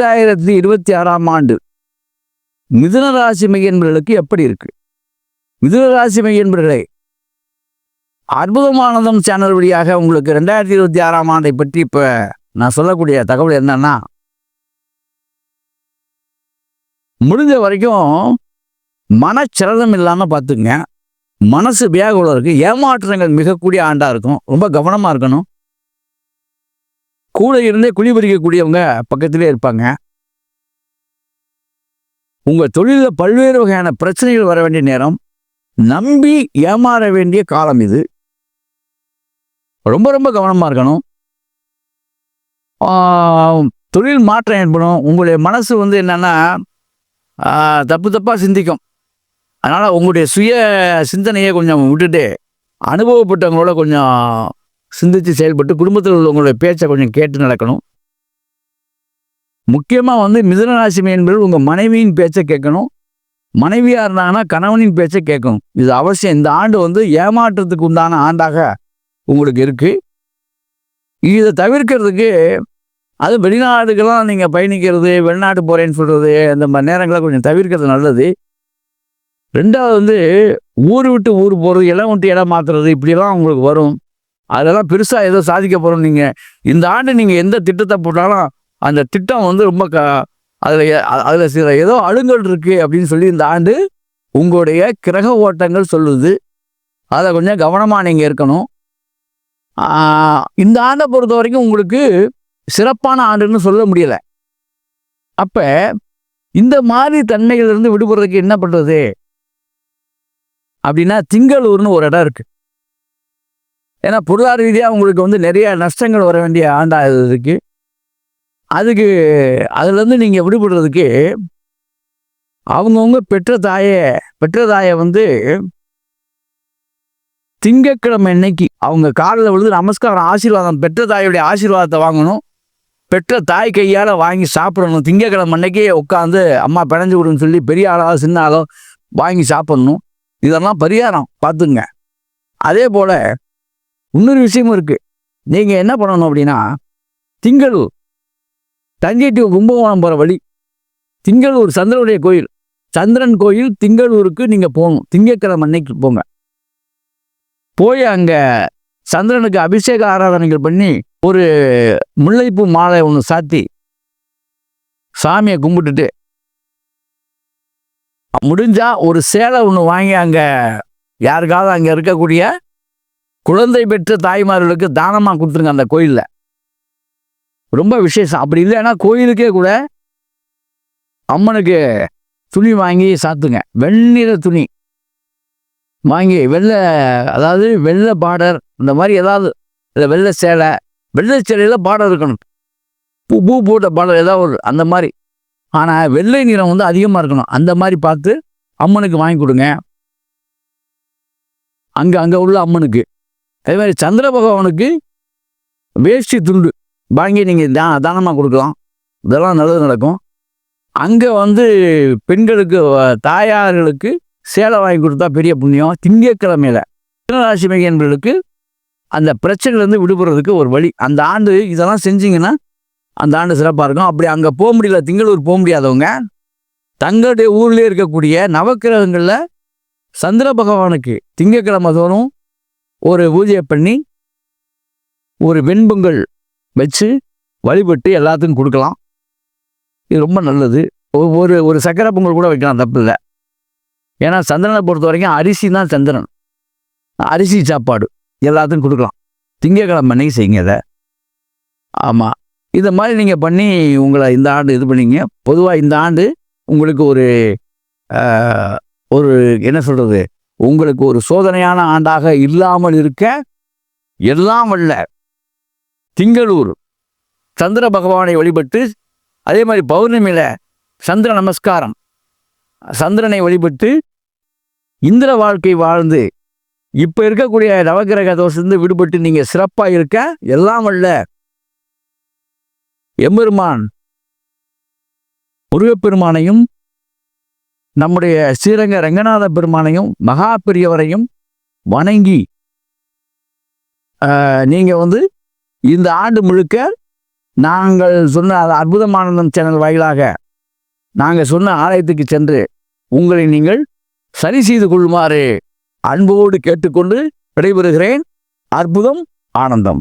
ரெண்டாயிரத்தி இருபத்தி ஆறாம் ஆண்டு. மிதுன ராசி மையன்பர்களுக்கு எப்படி இருக்கு? மிதுன ராசி மையன்பர்களே அற்புதமானதம் சேனல் வழியாக உங்களுக்கு ரெண்டாயிரத்தி இருபத்தி ஆறாம் ஆண்டை பற்றி இப்போ நான் சொல்லக்கூடிய தகவல் என்னன்னா முடிஞ்ச வரைக்கும் மனச்சிரதம் இல்லாமல் பார்த்துங்க மனசு வியாகுலம் இருக்கு. ஏமாற்றங்கள் மிகக்கூடிய ஆண்டாக இருக்கும். ரொம்ப கவனமாக இருக்கணும். கூட இருந்தே குழி பறிக்கக்கூடியவங்க பக்கத்திலே இருப்பாங்க. உங்கள் தொழிலில் பல்வேறு வகையான பிரச்சனைகள் வர வேண்டிய நேரம். நம்பி ஏமாற வேண்டிய காலம் இது. ரொம்ப ரொம்ப கவனமாக இருக்கணும். தொழில் மாற்றம் ஏற்படும். உங்களுடைய மனசு வந்து என்னென்னா தப்பு தப்பாக சிந்திக்கும். அதனால் உங்களுடைய சுய சிந்தனையை கொஞ்சம் விட்டுட்டு அனுபவப்பட்டவங்களோட கொஞ்சம் சிந்தித்து செயல்பட்டு குடும்பத்தில் உள்ளவங்களுடைய பேச்சை கொஞ்சம் கேட்டு நடக்கணும். முக்கியமாக வந்து மிதனராசி என்பது உங்கள் மனைவியின் பேச்சை கேட்கணும். மனைவியாக இருந்தாங்கன்னா கணவனின் பேச்சை கேட்கணும். இது அவசியம். இந்த ஆண்டு வந்து ஏமாற்றத்துக்கு உண்டான ஆண்டாக உங்களுக்கு இருக்குது இதை தவிர்க்கிறதுக்கு அது வெளிநாடுக்கெல்லாம் நீங்கள் பயணிக்கிறது வெளிநாட்டு போகிறேன்னு சொல்கிறது அந்த மாதிரி நேரங்களை கொஞ்சம் தவிர்க்கிறது நல்லது. ரெண்டாவது வந்து ஊர் விட்டு ஊர் போகிறது இடம் விட்டு இடம் மாற்றுறது இப்படிலாம் உங்களுக்கு வரும். அதெல்லாம் பெருசாக ஏதோ சாதிக்க போகிறோம் நீங்கள் இந்த ஆண்டு நீங்கள் எந்த திட்டத்தை போட்டாலும் அந்த திட்டம் வந்து ரொம்ப க அதில் அதில் சில ஏதோ அழுங்கல் இருக்குது அப்படின்னு சொல்லி இந்த ஆண்டு உங்களுடைய கிரக ஓட்டங்கள் சொல்லுது. அதை கொஞ்சம் கவனமாக நீங்கள் இருக்கணும். இந்த ஆண்டை பொறுத்த வரைக்கும் உங்களுக்கு சிறப்பான ஆண்டுன்னு சொல்ல முடியலை. அப்போ இந்த மாதிரி தன்மைகளிலிருந்து விடுபடுறதுக்கு என்ன பண்ணுறது அப்படின்னா திங்களூர்னு ஒரு இடம் இருக்குது ஏன்னா பொருளாதார ரீதியாக உங்களுக்கு வந்து நிறைய நஷ்டங்கள் வர வேண்டிய ஆண்டாக இருக்கு. அதுக்கு அதுலேருந்து நீங்கள் விடுபடுறதுக்கு அவங்கவுங்க பெற்ற தாயை பெற்ற தாயை வந்து திங்கக்கிழமை அன்னைக்கு அவங்க காலில் விழுந்து நமஸ்காரம் ஆசீர்வாதம் பெற்ற தாயுடைய ஆசீர்வாதத்தை வாங்கணும். பெற்ற தாய் கையால் வாங்கி சாப்பிடணும். திங்கட்கிழமை அன்னைக்கே உட்காந்து அம்மா பிணைஞ்சு விடுன்னு சொல்லி பெரிய ஆளோ சின்ன ஆளோ வாங்கி சாப்பிடணும். இதெல்லாம் பரிகாரம். பார்த்துங்க. அதே போல் இன்னொரு விஷயமும் இருக்குது நீங்கள் என்ன பண்ணணும் அப்படின்னா திங்களூர் தஞ்சை டு கும்பகோணம் போகிற வழி திங்களூர் சந்திரனுடைய கோயில் சந்திரன் கோயில் திங்களூருக்கு நீங்கள் போகணும். திங்கட்கிழமை அன்னைக்கு போங்க. போய் அங்கே சந்திரனுக்கு அபிஷேக ஆராதனைகள் பண்ணி ஒரு முல்லைப்பூ மாலை ஒன்று சாத்தி சாமியை கும்பிட்டுட்டு முடிஞ்சால் ஒரு சேலை ஒன்று வாங்கி அங்கே யாருக்காவது அங்கே இருக்கக்கூடிய குழந்தை பெற்ற தாய்மார்களுக்கு தானமாக கொடுத்துருங்க அந்த கோயிலில். ரொம்ப விசேஷம். அப்படி இல்லைன்னா கோயிலுக்கே கூட அம்மனுக்கு துணி வாங்கி சாத்துங்க. வெண்ணிற துணி வாங்கி வெள்ளை அதாவது வெள்ளை பார்டர் இந்த மாதிரி ஏதாவது இல்லை வெள்ளை சேலை வெள்ளை சேலையில் பார்டர் இருக்கணும். பூ பூ போட்ட பார்டர் ஏதாவது ஒரு அந்த மாதிரி. ஆனால் வெள்ளை நிறம் வந்து அதிகமாக இருக்கணும். அந்த மாதிரி பார்த்து அம்மனுக்கு வாங்கி கொடுங்க. அங்கே அங்கே உள்ள அம்மனுக்கு. அதே மாதிரி சந்திர பகவானுக்கு வேஷ்டி துண்டு வாங்கி நீங்கள் தா தானமாக கொடுக்கலாம். இதெல்லாம் நல்லது நடக்கும். அங்கே வந்து பெண்களுக்கு தாயார்களுக்கு சேலை வாங்கி கொடுத்தா பெரிய புண்ணியம். திங்கக்கிழமையில் ராசி மையன்பர்களுக்கு அந்த பிரச்சனையிலேருந்து விடுபடுறதுக்கு ஒரு வழி. அந்த ஆண்டு இதெல்லாம் செஞ்சிங்கன்னா அந்த ஆண்டு சிறப்பாக இருக்கும். அப்படி அங்கே போக முடியல திங்களூர் போக முடியாதவங்க தங்களுடைய ஊர்லேயே இருக்கக்கூடிய நவக்கிரகங்களில் சந்திர பகவானுக்கு திங்கக்கிழமை தோறும் ஒரு பூஜையை பண்ணி ஒரு வெண்பொங்கல் வச்சு வழிபட்டு எல்லாத்துக்கும் கொடுக்கலாம். இது ரொம்ப நல்லது. ஒரு ஒரு சக்கரை பொங்கல் கூட வைக்கலாம் தப்பு இல்லை ஏன்னா சந்திரனை பொறுத்த வரைக்கும் அரிசி தான் சந்திரன். அரிசி சாப்பாடு. எல்லாத்துக்கும் கொடுக்கலாம். திங்கக்கிழமை அன்னைக்கு செய்யுங்க அதை ஆமாம் இதை மாதிரி நீங்கள் பண்ணி உங்களை இந்த ஆண்டு இது பண்ணிங்க. பொதுவாக இந்த ஆண்டு உங்களுக்கு ஒரு ஒரு என்ன சொல்கிறது உங்களுக்கு ஒரு சோதனையான ஆண்டாக இல்லாமல் இருக்க எல்லாம் வல்ல. திங்களூர். சந்திர பகவானை வழிபட்டு அதே மாதிரி பௌர்ணமியில் சந்திர நமஸ்காரம். சந்திரனை வழிபட்டு இந்திர வாழ்க்கை வாழ்ந்து இப்போ இருக்கக்கூடிய நவகிரக தோஷத்துலேருந்து விடுபட்டு நீங்கள் சிறப்பாக இருக்க எல்லாம் வல்ல. எம்பெருமான் முருகப்பெருமானையும் நம்முடைய ஸ்ரீரங்க ரங்கநாத பெருமானையும் மகா பெரியவரையும் வணங்கி நீங்கள் வந்து இந்த ஆண்டு முழுக்க நாங்கள் சொன்ன அது அற்புதமானந்தம் சேனல் வாயிலாக நாங்கள் சொன்ன ஆலயத்துக்கு சென்று உங்களை நீங்கள் சரி செய்து கொள்ளுமாறு அன்போடு கேட்டுக்கொண்டு விடைபெறுகிறேன். அற்புதம் ஆனந்தம்.